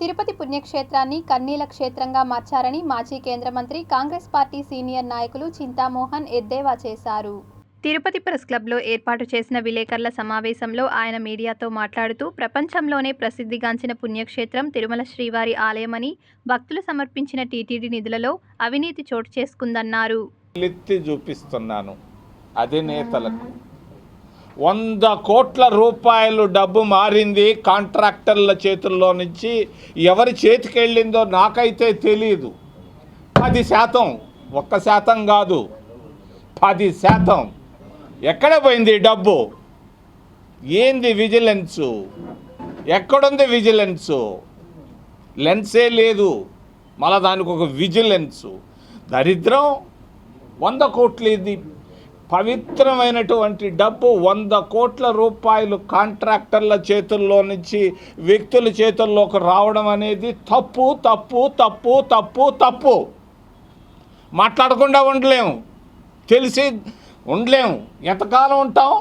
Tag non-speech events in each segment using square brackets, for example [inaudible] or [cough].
తిరుపతి పుణ్యక్షేత్రాన్ని కన్నీల క్షేత్రంగా మార్చారని మాజీ కేంద్ర మంత్రి కాంగ్రెస్ పార్టీ సీనియర్ నాయకులు చింతామోహన్ ఎద్దేవా చేశారు. తిరుపతి ప్రెస్ క్లబ్లో ఏర్పాటు చేసిన విలేకరుల సమావేశంలో ఆయన మీడియాతో మాట్లాడుతూ ప్రపంచంలోనే ప్రసిద్ధిగాంచిన పుణ్యక్షేత్రం తిరుమల శ్రీవారి ఆలయమని భక్తులు సమర్పించిన టీటీడీ నిధులలో అవినీతి చోటు చేసుకుందన్నారు. చూపిస్తున్నాను. అధినేతలకు. వంద కోట్ల రూపాయలు డబ్బు మారింది కాంట్రాక్టర్ల చేతుల్లో నుంచి. ఎవరి చేతికి వెళ్ళిందో నాకైతే తెలియదు పది శాతం ఒక్క శాతం కాదు. పది శాతం. ఎక్కడ పోయింది డబ్బు? ఏంది విజిలెన్సు? ఎక్కడుంది విజిలెన్సు? లెన్సే లేదు. మళ్ళా దానికి ఒక విజిలెన్సు. దరిద్రం వంద కోట్లు ఇది. పవిత్రమైనటువంటి డబ్బు వంద కోట్ల రూపాయలు కాంట్రాక్టర్ల చేతుల్లో నుంచి వ్యక్తుల చేతుల్లోకి రావడం అనేది తప్పు తప్పు తప్పు తప్పు తప్పు. మాట్లాడకుండా ఉండలేము. తెలిసి ఉండలేము. ఎంతకాలం ఉంటాం?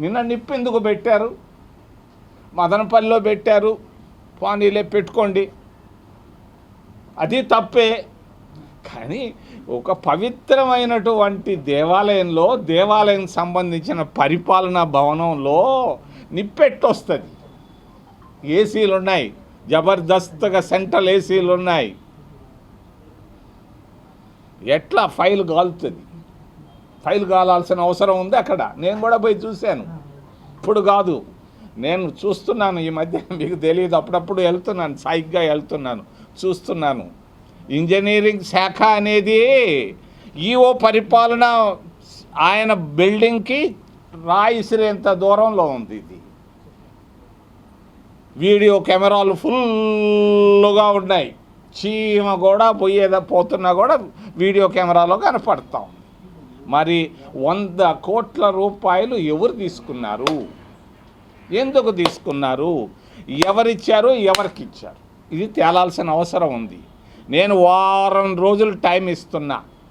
నిన్న నిప్పు ఎందుకు పెట్టారు? మదనపల్లిలో పెట్టారు. పానీలే పెట్టుకోండి. అది తప్పే. కానీ ఒక పవిత్రమైనటువంటి దేవాలయంలో దేవాలయం సంబంధించిన పరిపాలనా భవనంలో నిప్పెట్టొస్తుంది. ఏసీలు ఉన్నాయి జబర్దస్త్గా సెంట్రల్ ఏసీలు ఉన్నాయి ఎట్లా ఫైల్ కాలుతుంది ఫైల్ కాలాల్సిన అవసరం ఉంది అక్కడ. నేను కూడా పోయి చూశాను. ఇప్పుడు కాదు. నేను చూస్తున్నాను ఈ మధ్య. [laughs] మీకు తెలియదు. అప్పుడప్పుడు వెళ్తున్నాను. సాయిగ్గా వెళ్తున్నాను. చూస్తున్నాను. ఇంజనీరింగ్ శాఖ అనేది ఈఓ పరిపాలన ఆయన బిల్డింగ్కి రాయిసిరేంత దూరంలో ఉంది ఇది. వీడియో కెమెరాలు ఫుల్గా ఉన్నాయి. చీమ కూడా పోయేదా పోతున్నా కూడా వీడియో కెమెరాలో కనపడతాం మరి వంద కోట్ల రూపాయలు ఎవరు తీసుకున్నారు? ఎందుకు తీసుకున్నారు? ఎవరిచ్చారు? ఎవరికి ఇచ్చారు ఇది తేలాల్సిన అవసరం ఉంది. నేను వారం రోజులు టైం ఇస్తున్నా.